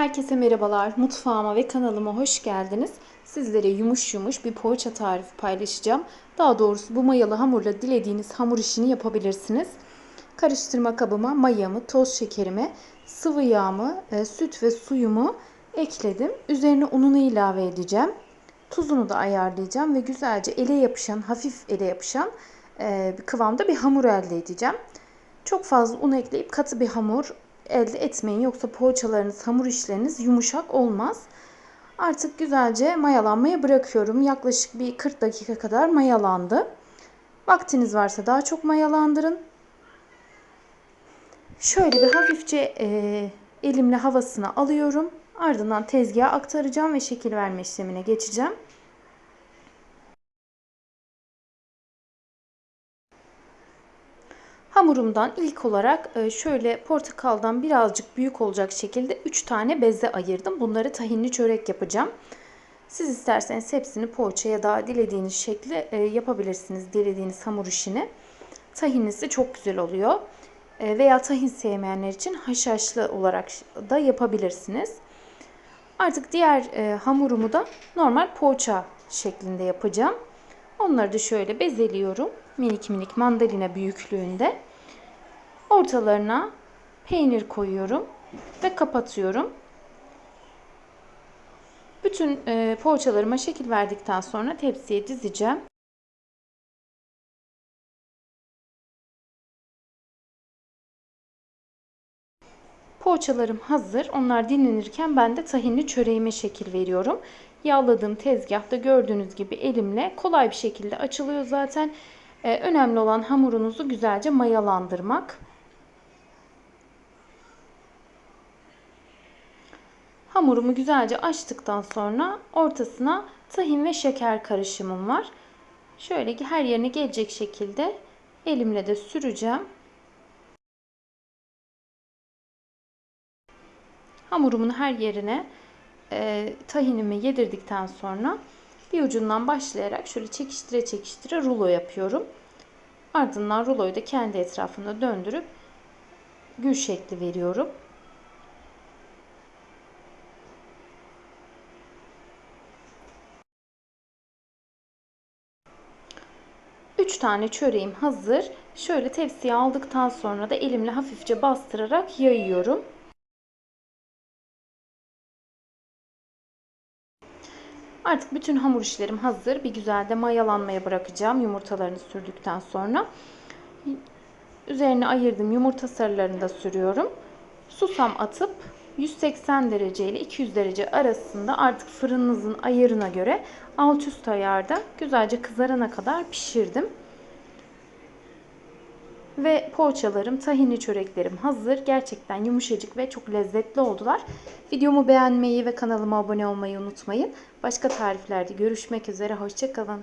Herkese merhabalar. Mutfağıma ve kanalıma hoş geldiniz. Sizlere yumuş yumuş bir poğaça tarifi paylaşacağım. Daha doğrusu bu mayalı hamurla dilediğiniz hamur işini yapabilirsiniz. Karıştırma kabıma mayamı, toz şekerimi, sıvı yağımı, e, süt ve suyumu ekledim. Üzerine ununu ilave edeceğim. Tuzunu da ayarlayacağım ve güzelce ele yapışan, hafif ele yapışan e, kıvamda bir hamur elde edeceğim. Çok fazla un ekleyip katı bir hamur elde etmeyin. Yoksa poğaçalarınız, hamur işleriniz yumuşak olmaz. Artık güzelce mayalanmaya bırakıyorum. Yaklaşık bir 40 dakika kadar mayalandı. Vaktiniz varsa daha çok mayalandırın. Şöyle bir hafifçe e, elimle havasını alıyorum. Ardından tezgaha aktaracağım ve şekil verme işlemine geçeceğim. Hamurumdan ilk olarak e, şöyle portakaldan birazcık büyük olacak şekilde 3 tane beze ayırdım. Bunları tahinli çörek yapacağım. Siz isterseniz hepsini poğaça ya da dilediğiniz şekli e, yapabilirsiniz. Dilediğiniz hamur işini. Tahinlisi çok güzel oluyor. E, veya tahin sevmeyenler için haşhaşlı olarak da yapabilirsiniz. Artık diğer hamurumu da normal poğaça şeklinde yapacağım. Onları da şöyle bezeliyorum. Minik minik mandalina büyüklüğünde. Ortalarına peynir koyuyorum ve kapatıyorum. Bütün e, poğaçalarıma şekil verdikten sonra tepsiye dizeceğim. Poğaçalarım hazır. Onlar dinlenirken ben de tahinli çöreğime şekil veriyorum. Yağladığım tezgahta gördüğünüz gibi elimle kolay bir şekilde açılıyor zaten. Ee, önemli olan hamurunuzu güzelce mayalandırmak. Hamurumu güzelce açtıktan sonra ortasına tahin ve şeker karışımım var. Şöyle ki her yerine gelecek şekilde elimle de süreceğim. Hamurumun her yerine e, tahinimi yedirdikten sonra bir ucundan başlayarak şöyle çekiştire çekiştire rulo yapıyorum. Ardından ruloyu da kendi etrafında döndürüp gül şekli veriyorum. 3 tane çöreğim hazır. Şöyle tepsiye aldıktan sonra da elimle hafifçe bastırarak yayıyorum. Artık bütün hamur işlerim hazır. Bir güzel de mayalanmaya bırakacağım yumurtalarını sürdükten sonra. Üzerine ayırdım yumurta sarılarını da sürüyorum. Susam atıp 180 derece ile 200 derece arasında artık fırınınızın ayarına göre alt üst ayarda güzelce kızarana kadar pişirdim. Ve poğaçalarım, tahinli çöreklerim hazır. Gerçekten yumuşacık ve çok lezzetli oldular. Videomu beğenmeyi ve kanalıma abone olmayı unutmayın. Başka tariflerde görüşmek üzere. Hoşçakalın.